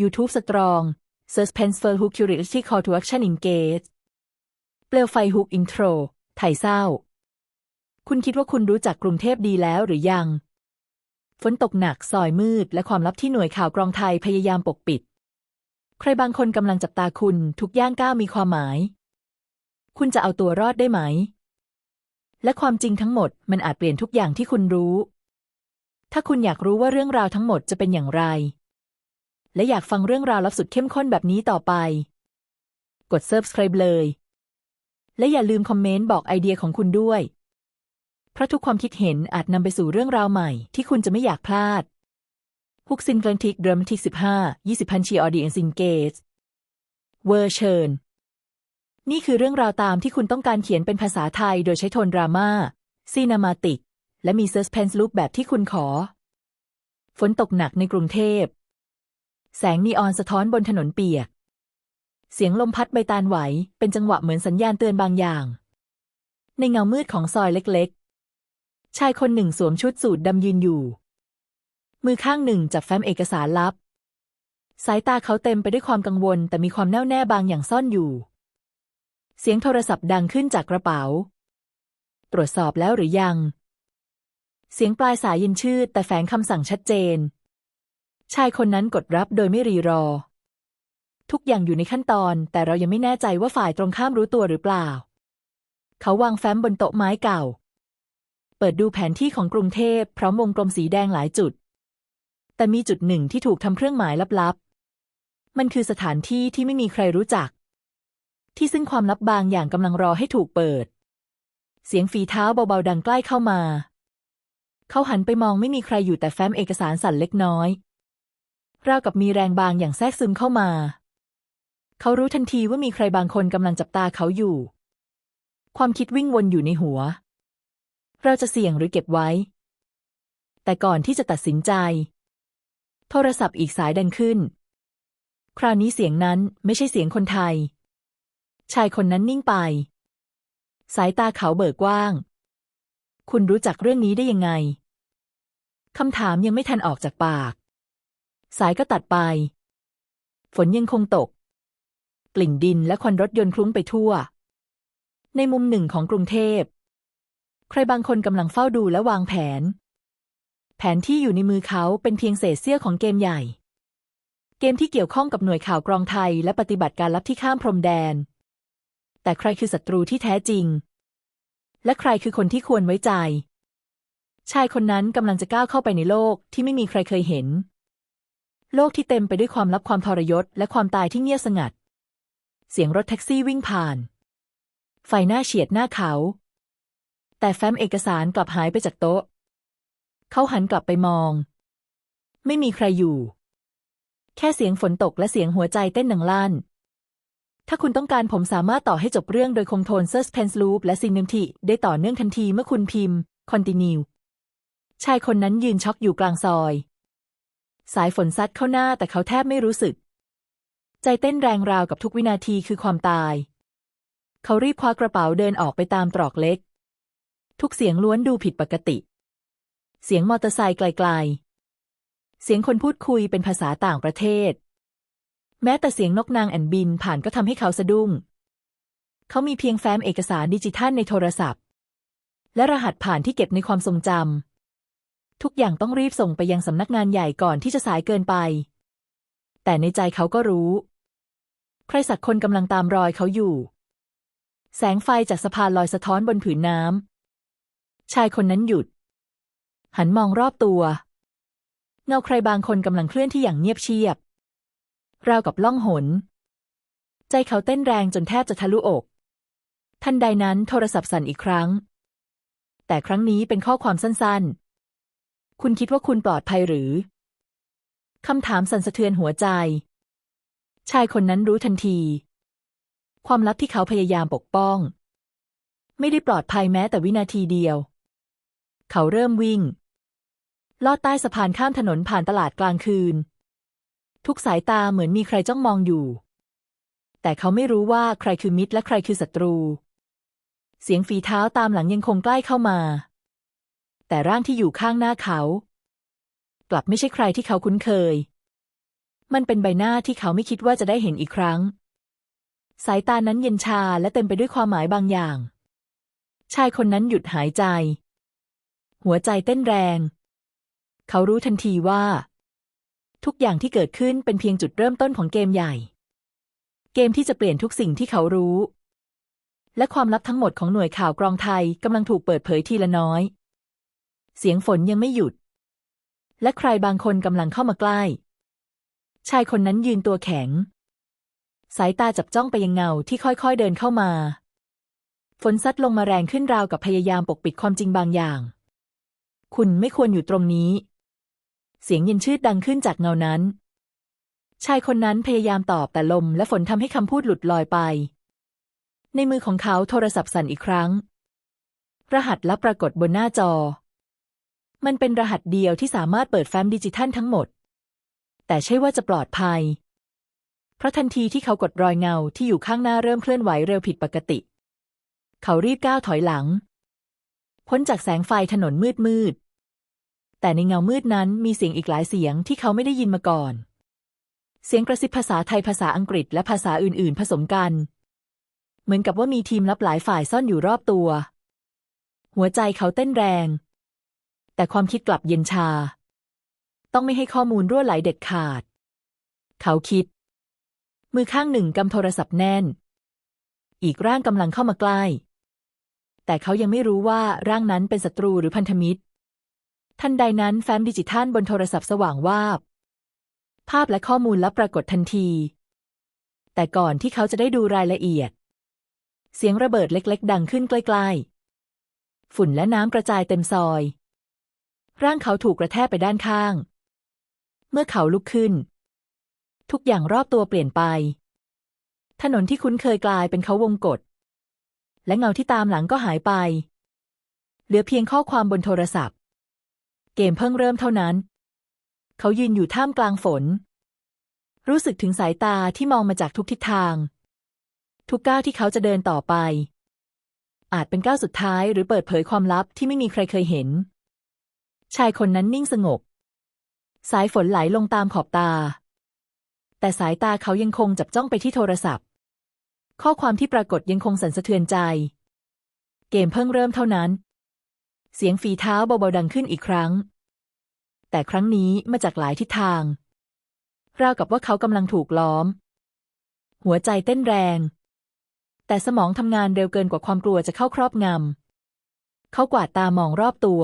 YouTube Strong Suspenseful Hook Curiosity Call to Action Engage เปลวไฟฮุกอินโทรไถ่เศร้า คุณคิดว่าคุณรู้จักกรุงเทพดีแล้วหรือยัง ฝนตกหนักซอยมืด และความลับที่หน่วยข่าวกรองไทยพยายามปกปิด ใครบางคนกำลังจับตาคุณทุกย่างก้าวมีความหมาย คุณจะเอาตัวรอดได้ไหม และความจริงทั้งหมดมันอาจเปลี่ยนทุกอย่างที่คุณรู้ถ้าคุณอยากรู้ว่าเรื่องราวทั้งหมดจะเป็นอย่างไร และอยากฟังเรื่องราวลับสุดเข้มข้นแบบนี้ต่อไป กด subscribe เลย และอย่าลืมคอมเมนต์บอกไอเดียของคุณด้วย เพราะทุกความคิดเห็นอาจนำไปสู่เรื่องราวใหม่ที่คุณจะไม่อยากพลาดฮุกซินกลันทิกดรมทิกสิบห้ายี่สิบพันชีออดีเอนซินเกสเวอร์เชิญนี่คือเรื่องราวตามที่คุณต้องการเขียนเป็นภาษาไทยโดยใช้โทนดราม่าซีนามาติก และมีเซอร์สเพนส์ลุคแบบที่คุณขอ ฝนตกหนักในกรุงเทพ แสงนีออนสะท้อนบนถนนเปียก เสียงลมพัดใบตาลไหว เป็นจังหวะเหมือนสัญญาณเตือนบางอย่าง ในเงามืดของซอยเล็กๆ ชายคนหนึ่งสวมชุดสูทดำยืนอยู่ มือข้างหนึ่งจับแฟ้มเอกสารลับ สายตาเขาเต็มไปด้วยความกังวล แต่มีความแน่วแน่บางอย่างซ่อนอยู่ เสียงโทรศัพท์ดังขึ้นจากกระเป๋า ตรวจสอบแล้วหรือยัง เสียงปลายสายยินชืดแต่แฝงคำสั่งชัดเจน ชายคนนั้นกดรับโดยไม่รีรอ ทุกอย่างอยู่ในขั้นตอน แต่เรายังไม่แน่ใจว่าฝ่ายตรงข้ามรู้ตัวหรือเปล่า เขาวางแฟ้มบนโต๊ะไม้เก่า เปิดดูแผนที่ของกรุงเทพพร้อมวงกลมสีแดงหลายจุด แต่มีจุดหนึ่งที่ถูกทำเครื่องหมายลับๆ มันคือสถานที่ที่ไม่มีใครรู้จัก ที่ซึ่งความลับบางอย่างกำลังรอให้ถูกเปิด เสียงฝีเท้าเบาๆดังใกล้เข้ามา เขาหันไปมองไม่มีใครอยู่แต่แฟ้มเอกสารสั่นเล็กน้อย ราวกับมีแรงบางอย่างแทรกซึมเข้ามา เขารู้ทันทีว่ามีใครบางคนกำลังจับตาเขาอยู่ ความคิดวิ่งวนอยู่ในหัว เราจะเสี่ยงหรือเก็บไว้ แต่ก่อนที่จะตัดสินใจ โทรศัพท์อีกสายดังขึ้น คราวนี้เสียงนั้นไม่ใช่เสียงคนไทย ชายคนนั้นนิ่งไป สายตาเขาเบิกกว้าง คุณรู้จักเรื่องนี้ได้ยังไงคำถามยังไม่ทันออกจากปาก สายก็ตัดไป ฝนยังคงตก กลิ่นดินและควันรถยนต์คลุ้งไปทั่ว ในมุมหนึ่งของกรุงเทพ ใครบางคนกำลังเฝ้าดูและวางแผน แผนที่อยู่ในมือเขาเป็นเพียงเศษเสี้ยวของเกมใหญ่ เกมที่เกี่ยวข้องกับหน่วยข่าวกรองไทยและปฏิบัติการลับที่ข้ามพรมแดน แต่ใครคือศัตรูที่แท้จริง และใครคือคนที่ควรไว้ใจ ชายคนนั้นกำลังจะก้าวเข้าไปในโลกที่ไม่มีใครเคยเห็น โลกที่เต็มไปด้วยความลับความทรยศ และความตายที่เงียบสงัด เสียงรถแท็กซี่วิ่งผ่าน ไฟหน้าเฉียดหน้าเขา แต่แฟ้มเอกสารกลับหายไปจากโต๊ะ เขาหันกลับไปมอง ไม่มีใครอยู่ แค่เสียงฝนตกและเสียงหัวใจเต้นดังลั่นถ้าคุณต้องการผมสามารถต่อให้จบเรื่องโดยคงโทน suspense loop และ cinemati ได้ต่อเนื่องทันทีเมื่อคุณพิมพ์ continue ชายคนนั้นยืนช็อกอยู่กลางซอย สายฝนซัดเข้าหน้าแต่เขาแทบไม่รู้สึก ใจเต้นแรงราวกับทุกวินาทีคือความตาย เขารีบคว้ากระเป๋าเดินออกไปตามตรอกเล็ก ทุกเสียงล้วนดูผิดปกติ เสียงมอเตอร์ไซค์ไกลๆ เสียงคนพูดคุยเป็นภาษาต่างประเทศ แม้แต่เสียงนกนางแอ่นบินผ่านก็ทำให้เขาสะดุ้ง เขามีเพียงแฟ้มเอกสารดิจิทัลในโทรศัพท์ และรหัสผ่านที่เก็บในความทรงจำ ทุกอย่างต้องรีบส่งไปยังสำนักงานใหญ่ก่อนที่จะสายเกินไป แต่ในใจเขาก็รู้ ใครสักคนกำลังตามรอยเขาอยู่ แสงไฟจากสะพานลอยสะท้อนบนผืนน้ำชายคนนั้นหยุด หันมองรอบตัว เงาใครบางคนกำลังเคลื่อนที่อย่างเงียบเชียบ ราวกับล่องหน ใจเขาเต้นแรงจนแทบจะทะลุอก ทันใดนั้นโทรศัพท์สั่นอีกครั้ง แต่ครั้งนี้เป็นข้อความสั้นๆ คุณคิดว่าคุณปลอดภัยหรือ คำถามสั่นสะเทือนหัวใจ ชายคนนั้นรู้ทันที ความลับที่เขาพยายามปกป้อง ไม่ได้ปลอดภัยแม้แต่วินาทีเดียว เขาเริ่มวิ่ง ลอดใต้สะพานข้ามถนนผ่านตลาดกลางคืน ทุกสายตาเหมือนมีใครจ้องมองอยู่ แต่เขาไม่รู้ว่าใครคือมิตรและใครคือศัตรู เสียงฝีเท้าตามหลังยังคงใกล้เข้ามา แต่ร่างที่อยู่ข้างหน้าเขา กลับไม่ใช่ใครที่เขาคุ้นเคย มันเป็นใบหน้าที่เขาไม่คิดว่าจะได้เห็นอีกครั้ง สายตานั้นเย็นชาและเต็มไปด้วยความหมายบางอย่าง ชายคนนั้นหยุดหายใจ หัวใจเต้นแรง เขารู้ทันทีว่า ทุกอย่างที่เกิดขึ้นเป็นเพียงจุดเริ่มต้นของเกมใหญ่ เกมที่จะเปลี่ยนทุกสิ่งที่เขารู้และความลับทั้งหมดของหน่วยข่าวกรองไทยกำลังถูกเปิดเผยทีละน้อย เสียงฝนยังไม่หยุด และใครบางคนกำลังเข้ามาใกล้ ชายคนนั้นยืนตัวแข็ง สายตาจับจ้องไปยังเงาที่ค่อยๆเดินเข้ามา ฝนซัดลงมาแรงขึ้นราวกับพยายามปกปิดความจริงบางอย่าง คุณไม่ควรอยู่ตรงนี้ เสียงเย็นชืดดังขึ้นจากเงานั้น ชายคนนั้นพยายามตอบแต่ลมและฝนทำให้คำพูดหลุดลอยไป ในมือของเขาโทรศัพท์สั่นอีกครั้ง รหัสลับปรากฏบนหน้าจอ มันเป็นรหัสเดียวที่สามารถเปิดแฟ้มดิจิทัลทั้งหมด แต่ใช่ว่าจะปลอดภัย เพราะทันทีที่เขากดรอยเงาที่อยู่ข้างหน้าเริ่มเคลื่อนไหวเร็วผิดปกติ เขารีบก้าวถอยหลัง พ้นจากแสงไฟถนนมืดมืด แต่ในเงามืดนั้นมีเสียงอีกหลายเสียงที่เขาไม่ได้ยินมาก่อน เสียงกระซิบภาษาไทยภาษาอังกฤษและภาษาอื่น ๆ ผสมกัน เหมือนกับว่ามีทีมลับหลายฝ่ายซ่อนอยู่รอบตัว หัวใจเขาเต้นแรง แต่ความคิดกลับเย็นชา ต้องไม่ให้ข้อมูลรั่วไหลเด็ดขาด เขาคิด มือข้างหนึ่งกำโทรศัพท์แน่น อีกร่างกำลังเข้ามาใกล้ แต่เขายังไม่รู้ว่าร่างนั้นเป็นศัตรูหรือพันธมิตร ทันใดนั้นแฟ้มดิจิทัลบนโทรศัพท์สว่างวาบ ภาพและข้อมูลลับปรากฏทันที แต่ก่อนที่เขาจะได้ดูรายละเอียด เสียงระเบิดเล็ก ๆ ดังขึ้นใกล้ ๆ ฝุ่นและน้ำกระจายเต็มซอย ร่างเขาถูกกระแทกไปด้านข้าง เมื่อเขาลุกขึ้น ทุกอย่างรอบตัวเปลี่ยนไป ถนนที่คุ้นเคยกลายเป็นเขาวงกฏและเงาที่ตามหลังก็หายไป เหลือเพียงข้อความบนโทรศัพท์ เกมเพิ่งเริ่มเท่านั้น เขายืนอยู่ท่ามกลางฝน รู้สึกถึงสายตาที่มองมาจากทุกทิศทาง ทุกก้าวที่เขาจะเดินต่อไป อาจเป็นก้าวสุดท้ายหรือเปิดเผยความลับที่ไม่มีใครเคยเห็น ชายคนนั้นนิ่งสงบ สายฝนไหลลงตามขอบตา แต่สายตาเขายังคงจับจ้องไปที่โทรศัพท์ ข้อความที่ปรากฏยังคงสั่นสะเทือนใจ เกมเพิ่งเริ่มเท่านั้น เสียงฝีเท้าเบาๆดังขึ้นอีกครั้ง แต่ครั้งนี้มาจากหลายทิศทาง ราวกับว่าเขากำลังถูกล้อม หัวใจเต้นแรง แต่สมองทำงานเร็วเกินกว่าความกลัวจะเข้าครอบงำเขากวาดตามองรอบตัว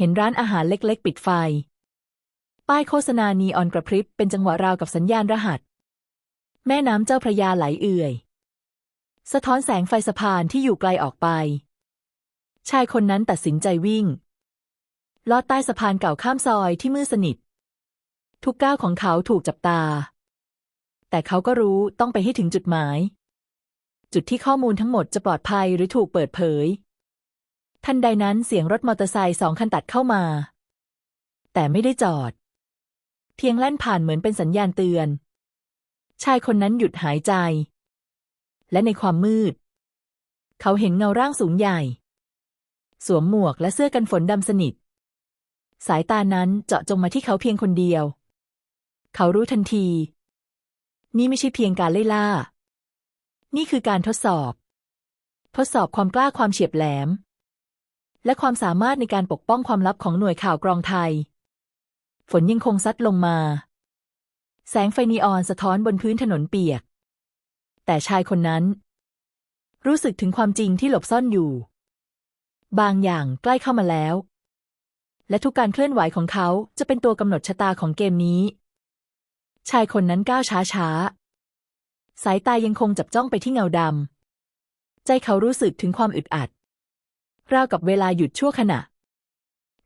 เห็นร้านอาหารเล็กๆ ปิดไฟ ป้ายโฆษณานีออนกระพริบเป็นจังหวะราวกับสัญญาณรหัส แม่น้ำเจ้าพระยาไหลเอื่อย สะท้อนแสงไฟสะพานที่อยู่ไกลออกไป ชายคนนั้นตัดสินใจวิ่ง ลอดใต้สะพานเก่าข้ามซอยที่มืดสนิท ทุกก้าวของเขาถูกจับตา แต่เขาก็รู้ต้องไปให้ถึงจุดหมาย จุดที่ข้อมูลทั้งหมดจะปลอดภัยหรือถูกเปิดเผย ทันใดนั้นเสียงรถมอเตอร์ไซค์สองคันตัดเข้ามา แต่ไม่ได้จอด เพียงแล่นผ่านเหมือนเป็นสัญญาณเตือน ชายคนนั้นหยุดหายใจ และในความมืด เขาเห็นเงาร่างสูงใหญ่ สวมหมวกและเสื้อกันฝนดำสนิท สายตานั้นเจาะจงมาที่เขาเพียงคนเดียว เขารู้ทันที นี่ไม่ใช่เพียงการไล่ล่า นี่คือการทดสอบ ทดสอบความกล้าความเฉียบแหลม และความสามารถในการปกป้องความลับของหน่วยข่าวกรองไทย ฝนยังคงซัดลงมา แสงไฟนีออนสะท้อนบนพื้นถนนเปียก แต่ชายคนนั้น รู้สึกถึงความจริงที่หลบซ่อนอยู่ บางอย่างใกล้เข้ามาแล้ว และทุกการเคลื่อนไหวของเขาจะเป็นตัวกำหนดชะตาของเกมนี้ ชายคนนั้นก้าวช้าๆ สายตายังคงจับจ้องไปที่เงาดำใจเขารู้สึกถึงความอึดอัด ราวกับเวลาหยุดชั่วขณะ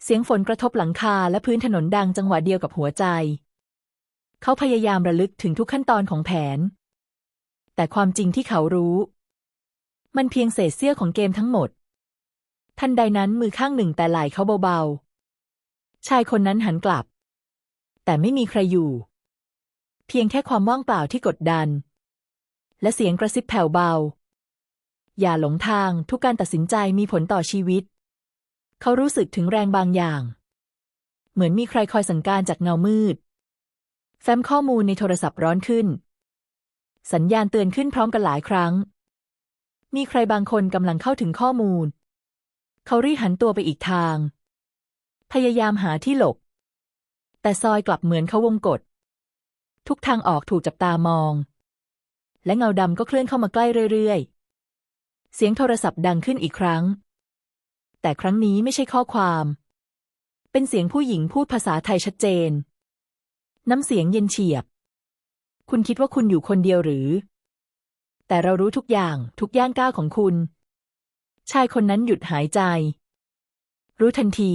เสียงฝนกระทบหลังคาและพื้นถนนดังจังหวะเดียวกับหัวใจ เขาพยายามระลึกถึงทุกขั้นตอนของแผน แต่ความจริงที่เขารู้ มันเพียงเศษเสี้ยวของเกมทั้งหมด ทันใดนั้นมือข้างหนึ่งแต่ไหล่เขาเบาๆ ชายคนนั้นหันกลับ แต่ไม่มีใครอยู่ เพียงแค่ความว่างเปล่าที่กดดัน และเสียงกระซิบแผ่วเบา อย่าหลงทางทุกการตัดสินใจมีผลต่อชีวิต เขารู้สึกถึงแรงบางอย่าง เหมือนมีใครคอยสั่งการจากเงามืด แฟ้มข้อมูลในโทรศัพท์ร้อนขึ้น สัญญาณเตือนขึ้นพร้อมกันหลายครั้ง มีใครบางคนกำลังเข้าถึงข้อมูล เขารีบหันตัวไปอีกทาง พยายามหาที่หลบ แต่ซอยกลับเหมือนเขาวงกฏทุกทางออกถูกจับตามอง และเงาดำก็เคลื่อนเข้ามาใกล้เรื่อยๆ เสียงโทรศัพท์ดังขึ้นอีกครั้ง แต่ครั้งนี้ไม่ใช่ข้อความ เป็นเสียงผู้หญิงพูดภาษาไทยชัดเจน น้ำเสียงเย็นเฉียบ คุณคิดว่าคุณอยู่คนเดียวหรือ แต่เรารู้ทุกอย่างทุกย่างก้าวของคุณ ชายคนนั้นหยุดหายใจ รู้ทันที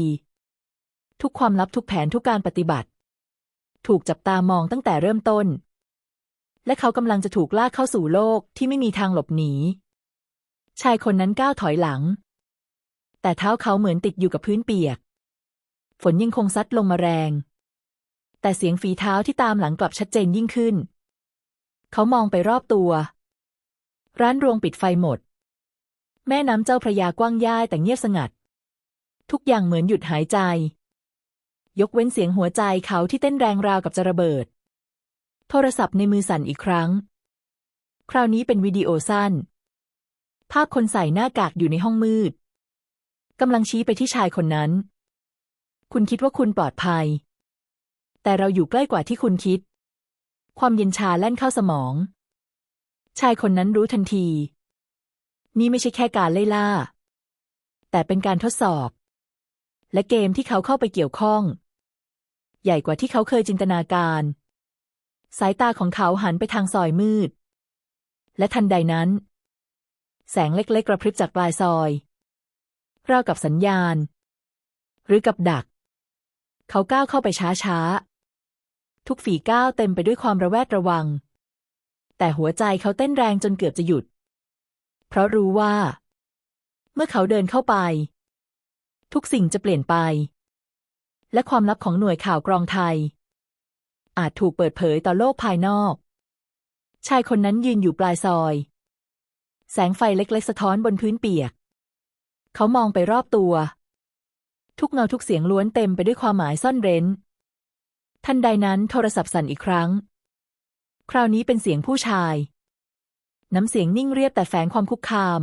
ทุกความลับทุกแผนทุกการปฏิบัติ ถูกจับตามองตั้งแต่เริ่มต้นและเขากำลังจะถูกลากเข้าสู่โลกที่ไม่มีทางหลบหนี ชายคนนั้นก้าวถอยหลัง แต่เท้าเขาเหมือนติดอยู่กับพื้นเปียก ฝนยังคงซัดลงมาแรง แต่เสียงฝีเท้าที่ตามหลังกลับชัดเจนยิ่งขึ้น เขามองไปรอบตัว ร้านรวงปิดไฟหมด แม่น้ำเจ้าพระยากว้างย่ายแต่เงียบสงัด ทุกอย่างเหมือนหยุดหายใจ ยกเว้นเสียงหัวใจเขาที่เต้นแรงราวกับจะระเบิด โทรศัพท์ในมือสั่นอีกครั้ง คราวนี้เป็นวิดีโอสั้น ภาพคนใส่หน้ากากอยู่ในห้องมืดกำลังชี้ไปที่ชายคนนั้น คุณคิดว่าคุณปลอดภัย แต่เราอยู่ใกล้กว่าที่คุณคิด ความเย็นชาแล่นเข้าสมอง ชายคนนั้นรู้ทันที นี่ไม่ใช่แค่การไล่ล่า แต่เป็นการทดสอบ และเกมที่เขาเข้าไปเกี่ยวข้อง ใหญ่กว่าที่เขาเคยจินตนาการ สายตาของเขาหันไปทางซอยมืด และทันใดนั้น แสงเล็กๆ กระพริบจากปลายซอย ราวกับสัญญาณ หรือกับดัก เขาก้าวเข้าไปช้าๆ ทุกฝีก้าวเต็มไปด้วยความระแวดระวัง แต่หัวใจเขาเต้นแรงจนเกือบจะหยุด เพราะรู้ว่า เมื่อเขาเดินเข้าไป ทุกสิ่งจะเปลี่ยนไป และความลับของหน่วยข่าวกรองไทย อาจถูกเปิดเผยต่อโลกภายนอก ชายคนนั้นยืนอยู่ปลายซอย แสงไฟเล็กๆ สะท้อนบนพื้นเปียก เขามองไปรอบตัว ทุกเงาทุกเสียงล้วนเต็มไปด้วยความหมายซ่อนเร้น ทันใดนั้นโทรศัพท์สั่นอีกครั้ง คราวนี้เป็นเสียงผู้ชาย น้ำเสียงนิ่งเรียบแต่แฝงความคุกคาม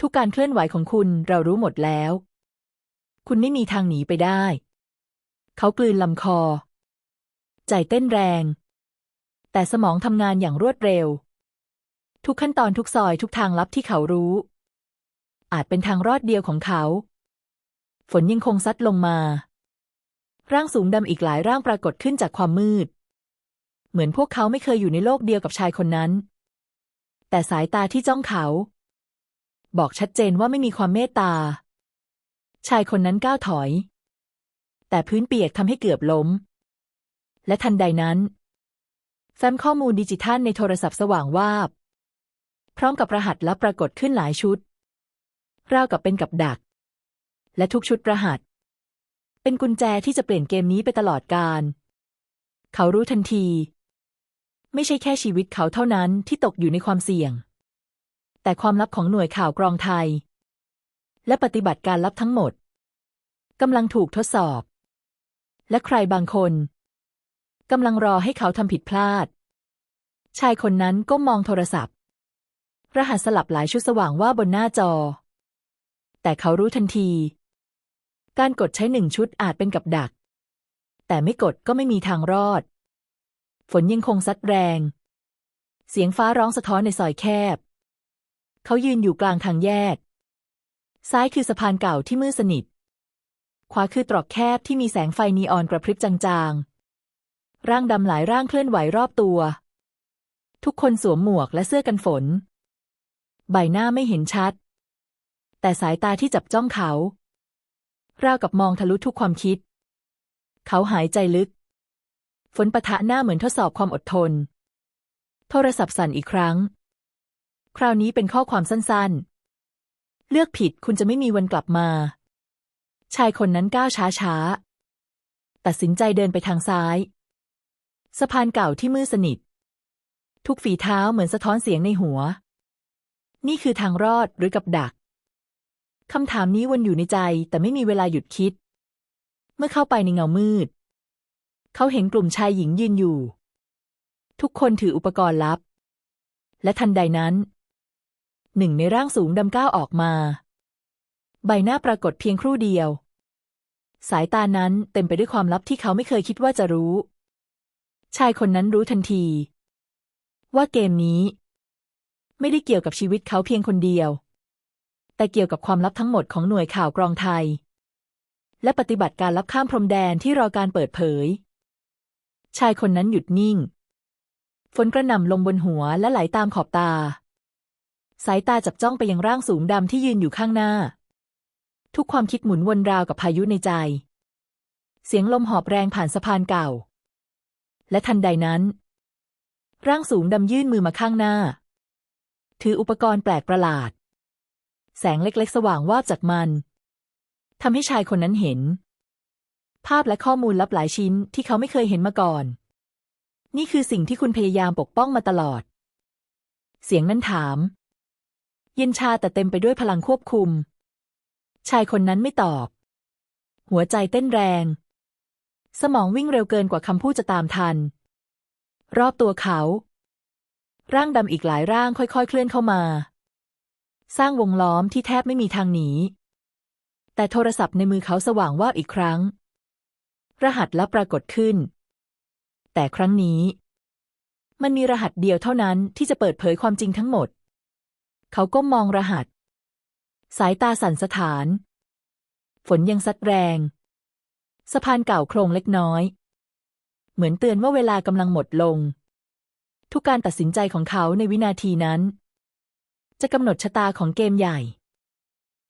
ทุกการเคลื่อนไหวของคุณเรารู้หมดแล้ว คุณไม่มีทางหนีไปได้ เขากลืนลำคอ ใจเต้นแรง แต่สมองทำงานอย่างรวดเร็ว ทุกขั้นตอนทุกซอยทุกทางลับที่เขารู้ อาจเป็นทางรอดเดียวของเขา ฝนยังคงซัดลงมา ร่างสูงดำอีกหลายร่างปรากฏขึ้นจากความมืด เหมือนพวกเขาไม่เคยอยู่ในโลกเดียวกับชายคนนั้น แต่สายตาที่จ้องเขา บอกชัดเจนว่าไม่มีความเมตตา ชายคนนั้นก้าวถอย แต่พื้นเปียกทำให้เกือบล้ม และทันใดนั้นแฟ้มข้อมูลดิจิทัลในโทรศัพท์สว่างวาบ พร้อมกับรหัสลับปรากฏขึ้นหลายชุด ราวกับเป็นกับดัก และทุกชุดรหัส เป็นกุญแจที่จะเปลี่ยนเกมนี้ไปตลอดกาลเขารู้ทันที ไม่ใช่แค่ชีวิตเขาเท่านั้นที่ตกอยู่ในความเสี่ยง แต่ความลับของหน่วยข่าวกรองไทย และปฏิบัติการลับทั้งหมดกำลังถูกทดสอบ และใครบางคนกำลังรอให้เขาทำผิดพลาด ชายคนนั้นก้มมองโทรศัพท์ รหัสสลับหลายชุดสว่างว่าบนหน้าจอ แต่เขารู้ทันที การกดใช้หนึ่งชุดอาจเป็นกับดัก แต่ไม่กดก็ไม่มีทางรอด ฝนยังคงซัดแรง เสียงฟ้าร้องสะท้อนในซอยแคบ เขายืนอยู่กลางทางแยก ซ้ายคือสะพานเก่าที่มืดสนิท ขวาคือตรอกแคบที่มีแสงไฟนีออนกระพริบจางๆ ร่างดำหลายร่างเคลื่อนไหวรอบตัว ทุกคนสวมหมวกและเสื้อกันฝน ใบหน้าไม่เห็นชัด แต่สายตาที่จับจ้องเขา ราวกับมองทะลุทุกความคิด เขาหายใจลึก ฝนปะทะหน้าเหมือนทดสอบความอดทน โทรศัพท์สั่นอีกครั้ง คราวนี้เป็นข้อความสั้นๆ เลือกผิดคุณจะไม่มีวันกลับมา ชายคนนั้นก้าวช้าๆ ตัดสินใจเดินไปทางซ้ายสะพานเก่าที่มืดสนิท ทุกฝีเท้าเหมือนสะท้อนเสียงในหัว นี่คือทางรอดหรือกับดัก คำถามนี้วนอยู่ในใจแต่ไม่มีเวลาหยุดคิด เมื่อเข้าไปในเงามืด เขาเห็นกลุ่มชายหญิงยืนอยู่ ทุกคนถืออุปกรณ์ลับ และทันใดนั้น หนึ่งในร่างสูงดำก้าวออกมา ใบหน้าปรากฏเพียงครู่เดียว สายตานั้นเต็มไปด้วยความลับที่เขาไม่เคยคิดว่าจะรู้ ชายคนนั้นรู้ทันที ว่าเกมนี้ ไม่ได้เกี่ยวกับชีวิตเขาเพียงคนเดียว แต่เกี่ยวกับความลับทั้งหมดของหน่วยข่าวกรองไทย และปฏิบัติการลับข้ามพรมแดนที่รอการเปิดเผย ชายคนนั้นหยุดนิ่ง ฝนกระหน่ำลงบนหัวและไหลตามขอบตา สายตาจับจ้องไปยังร่างสูงดำที่ยืนอยู่ข้างหน้า ทุกความคิดหมุนวนราวกับพายุในใจ เสียงลมหอบแรงผ่านสะพานเก่า และทันใดนั้น ร่างสูงดำยื่นมือมาข้างหน้า ถืออุปกรณ์แปลกประหลาด แสงเล็กๆ สว่างวาบจากมันทำให้ชายคนนั้นเห็น ภาพและข้อมูลลับหลายชิ้นที่เขาไม่เคยเห็นมาก่อน นี่คือสิ่งที่คุณพยายามปกป้องมาตลอด เสียงนั้นถาม เย็นชาแต่เต็มไปด้วยพลังควบคุม ชายคนนั้นไม่ตอบ หัวใจเต้นแรง สมองวิ่งเร็วเกินกว่าคำพูดจะตามทัน รอบตัวเขา ร่างดำอีกหลายร่างค่อยๆ เคลื่อนเข้ามา สร้างวงล้อมที่แทบไม่มีทางหนี แต่โทรศัพท์ในมือเขาสว่างว่าอีกครั้ง รหัสลับปรากฏขึ้น แต่ครั้งนี้ มันมีรหัสเดียวเท่านั้นที่จะเปิดเผยความจริงทั้งหมด เขาก้มมองรหัส สายตาสั่นสะท้าน ฝนยังซัดแรง สะพานเก่าโครงเล็กน้อย เหมือนเตือนว่าเวลากำลังหมดลง ทุกการตัดสินใจของเขาในวินาทีนั้น จะกำหนดชะตาของเกมใหญ่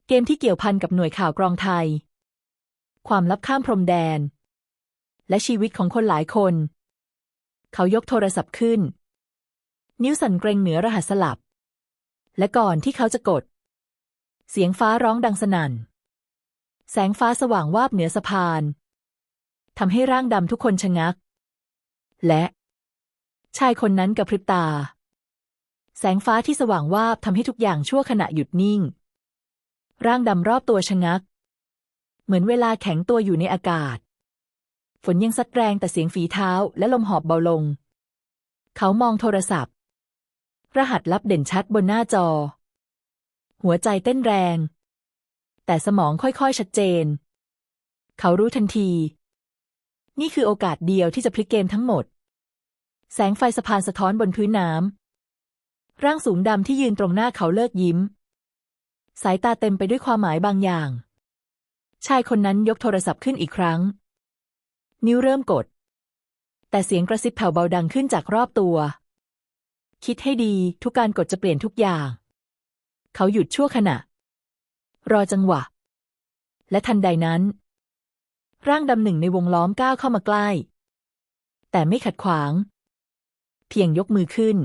เกมที่เกี่ยวพันกับหน่วยข่าวกรองไทย ความลับข้ามพรมแดน และชีวิตของคนหลายคน เขายกโทรศัพท์ขึ้น นิ้วสั่นเกรงเหนือรหัสสลับ และก่อนที่เขาจะกด เสียงฟ้าร้องดังสนั่น แสงฟ้าสว่างวาบเหนือสะพานทำให้ร่างดำทุกคนชะงัก และ ชายคนนั้นกระพริบตา แสงฟ้าที่สว่างวาบทำให้ทุกอย่างชั่วขณะหยุดนิ่ง ร่างดำรอบตัวชะงัก เหมือนเวลาแข็งตัวอยู่ในอากาศ ฝนยังซัดแรงแต่เสียงฝีเท้าและลมหอบเบาลง เขามองโทรศัพท์ รหัสลับเด่นชัดบนหน้าจอ หัวใจเต้นแรง แต่สมองค่อยๆ ชัดเจน เขารู้ทันที นี่คือโอกาสเดียวที่จะพลิกเกมทั้งหมด แสงไฟสะพานสะท้อนบนพื้นน้ำ ร่างสูงดำที่ยืนตรงหน้าเขาเลิกยิ้ม สายตาเต็มไปด้วยความหมายบางอย่าง ชายคนนั้นยกโทรศัพท์ขึ้นอีกครั้ง นิ้วเริ่มกด แต่เสียงกระซิบแผ่วเบาดังขึ้นจากรอบตัว คิดให้ดีทุกการกดจะเปลี่ยนทุกอย่าง เขาหยุดชั่วขณะ รอจังหวะ และทันใดนั้น ร่างดำหนึ่งในวงล้อมก้าวเข้ามาใกล้ แต่ไม่ขัดขวาง เพียงยกมือขึ้น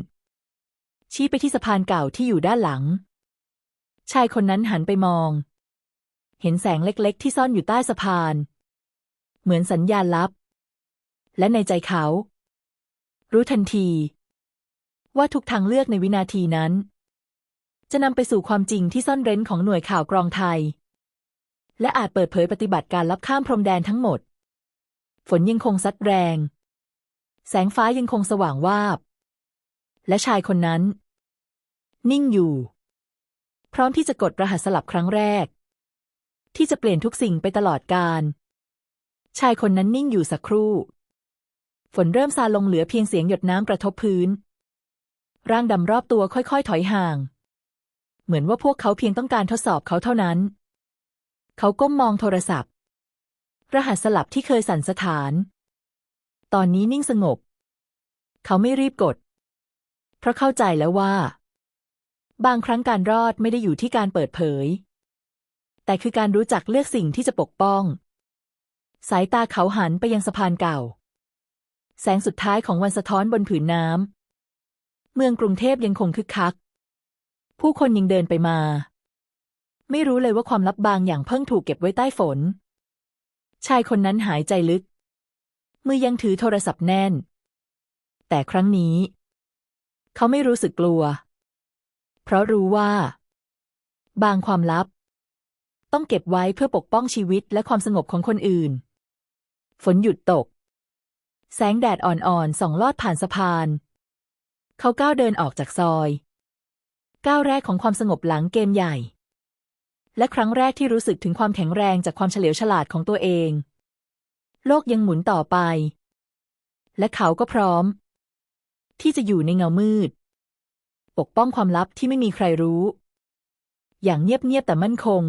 ชี้ไปที่สะพานเก่าที่อยู่ด้านหลัง ชายคนนั้นหันไปมอง เห็นแสงเล็กๆ ที่ซ่อนอยู่ใต้สะพาน เหมือนสัญญาณลับ และในใจเขา รู้ทันที ว่าทุกทางเลือกในวินาทีนั้น จะนำไปสู่ความจริงที่ซ่อนเร้นของหน่วยข่าวกรองไทย และอาจเปิดเผยปฏิบัติการลับข้ามพรมแดนทั้งหมด ฝนยังคงซัดแรง แสงฟ้ายังคงสว่างวาบ และชายคนนั้น นิ่งอยู่ พร้อมที่จะกดรหัสสลับครั้งแรก ที่จะเปลี่ยนทุกสิ่งไปตลอดกาลชายคนนั้นนิ่งอยู่สักครู่ ฝนเริ่มซาลงเหลือเพียงเสียงหยดน้ำกระทบพื้น ร่างดำรอบตัวค่อยๆ ถอยห่าง เหมือนว่าพวกเขาเพียงต้องการทดสอบเขาเท่านั้น เขาก้มมองโทรศัพท์ รหัสสลับที่เคยสั่นสะท้าน ตอนนี้นิ่งสงบ เขาไม่รีบกด เพราะเข้าใจแล้วว่า บางครั้งการรอดไม่ได้อยู่ที่การเปิดเผย แต่คือการรู้จักเลือกสิ่งที่จะปกป้อง สายตาเขาหันไปยังสะพานเก่า แสงสุดท้ายของวันสะท้อนบนผืนน้ำเมืองกรุงเทพยังคงคึกคัก ผู้คนยังเดินไปมา ไม่รู้เลยว่าความลับบางอย่างเพิ่งถูกเก็บไว้ใต้ฝนชายคนนั้นหายใจลึก มือยังถือโทรศัพท์แน่น แต่ครั้งนี้ เขาไม่รู้สึกกลัว เพราะรู้ว่า บางความลับ ต้องเก็บไว้เพื่อปกป้องชีวิตและความสงบของคนอื่น ฝนหยุดตก แสงแดดอ่อนๆส่องลอดผ่านสะพาน เขาก้าวเดินออกจากซอย ก้าวแรกของความสงบหลังเกมใหญ่ และครั้งแรกที่รู้สึกถึงความแข็งแรงจากความเฉลียวฉลาดของตัวเอง โลกยังหมุนต่อไป และเขาก็พร้อม ที่จะอยู่ในเงามืด ปกป้องความลับที่ไม่มีใครรู้ อย่างเงียบๆแต่มั่นคง